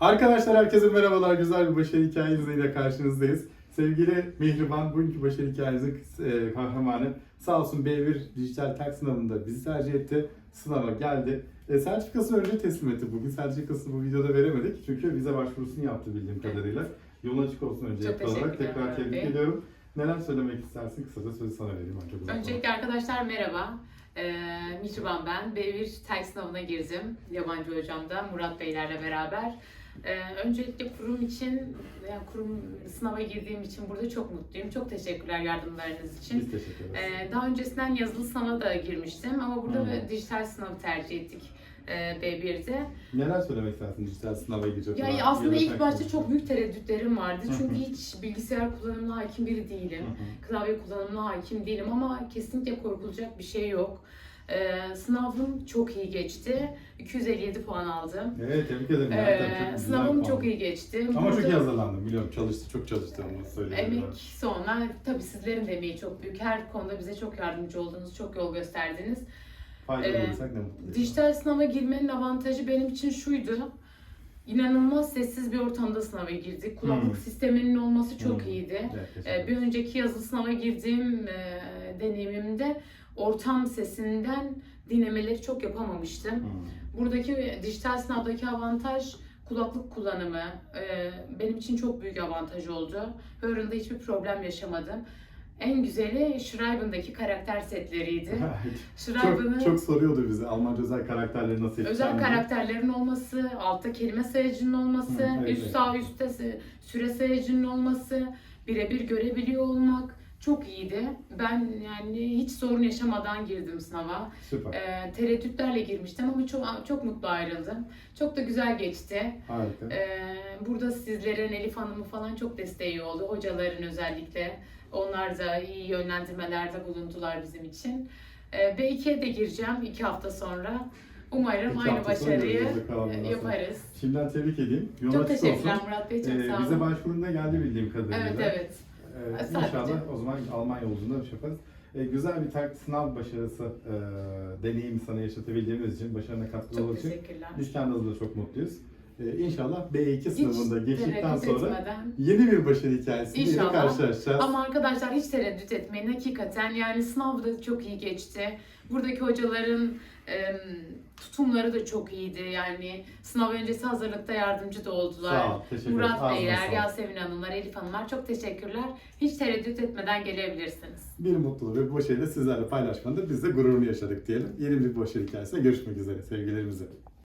Arkadaşlar herkese merhabalar. Güzel bir başarı hikayenizle karşınızdayız. Sevgili Mihriban, bugünkü başarı hikayenizin e, kahramanı sağ olsun B1 dijital tek sınavında bizi tercih etti. Sınava geldi. E, sertifikasını önce teslim etti. Bugün sertifikasını bu videoda veremedik. Çünkü vize başvurusunu yaptı bildiğim kadarıyla. Yolun açık olsun önce Çok olarak. Tekrar tebrik ediyorum. Neler söylemek istersin? Kısaca sözü sana vereyim. Çok. Öncelikle arkadaşlar merhaba. Ee, Mihriban ben. B1 TEL sınavına girdim. Yabancı hocam da Murat Beylerle beraber. Ee, öncelikle kurum için, yani kurum sınava girdiğim için burada çok mutluyum. Çok teşekkürler yardımlarınız için. Biz teşekkür ederiz. Ee, daha öncesinden yazılı sınava da girmiştim ama burada Hmm. dijital sınavı tercih ettik e, B1'de. Neler söylemek istersin dijital sınava girecek olan aslında ya ilk başta çok büyük tereddütlerim vardı. Hı hı. Çünkü hiç bilgisayar kullanımına hakim biri değilim. Hı hı. klavye kullanımına hakim değilim ama kesinlikle korkulacak bir şey yok. Ee, sınavım çok iyi geçti. 257 puan aldım. Evet tebrik ederim. Ee, Gerçekten çok güzel sınavım puan. çok iyi geçti. Ama çok Burada iyi hazırlandım biliyorum. Çalıştı, çok çalıştı onu. Emek sonra tabii sizlerin de emeği çok büyük. Her konuda bize çok yardımcı oldunuz, çok yol gösterdiniz. Faydalı Ee, olursak ne mutlu. Dijital sınava girmenin avantajı benim için şuydu. İnanılmaz sessiz bir ortamda sınava girdik. Kulaklık Hmm. sisteminin olması çok Hmm. iyiydi. Evet, Ee, bir önceki yazılı sınava girdiğim e, deneyimimde ortam sesinden dinlemeleri çok yapamamıştım. Hmm. Buradaki dijital sınavdaki avantaj kulaklık kullanımı e, benim için çok büyük avantaj oldu. Öğrenimde hiçbir problem yaşamadım. En güzeli Schreiben'daki karakter setleriydi. Schreiben'ın çok, çok soruyordu bize Almanca özel karakterleri nasıl özel karakterlerin olması, altta kelime sayacının olması, Hı, evet, üst sağ üstte süre sayacının olması, birebir görebiliyor olmak çok iyiydi. Ben yani hiç sorun yaşamadan girdim sınava. Süper. Ee, tereddütlerle girmiştim ama çok çok mutlu ayrıldım. Çok da güzel geçti. Harika. Ee, burada sizlerin Elif Hanım'ı falan çok desteği oldu. Hocaların özellikle. Onlar da iyi yönlendirmelerde bulundular bizim için. Ee, B2'ye de gireceğim iki hafta sonra. Umarım İki aynı başarıyı yaparız. Şimdiden tebrik edeyim. Yol Çok teşekkürler olsun. Murat Bey, çok Ee, sağ bize olun. başvurunda geldi bildiğim kadarıyla. Evet evet. Ee, Sadece. inşallah o zaman Alman yolculuğunda bir şey yaparız. Ee, güzel bir tek sınav başarısı, e, deneyimi sana yaşatabildiğimiz için, başarına katkılı Çok olduğu için teşekkürler. kendimiz de çok mutluyuz. Ee, inşallah B2 sınavında geçtikten tereddüt sonra etmeden. yeni bir başarı hikayesiyle yine İnşallah. karşılaşacağız. Ama arkadaşlar hiç tereddüt etmeyin hakikaten yani sınav da çok iyi geçti. Buradaki hocaların em, tutumları da çok iyiydi yani sınav öncesi hazırlıkta yardımcı da oldular. Sağ ol, teşekkür Murat ederim. Beyler. Yasemin Hanımlar, Elif Hanımlar çok teşekkürler. Hiç tereddüt etmeden gelebilirsiniz. Bir mutluluğu ve bu başarıyı da sizlerle paylaşmanda biz de gururunu yaşadık diyelim. Yeni bir başarı hikayesinde görüşmek üzere sevgilerimize.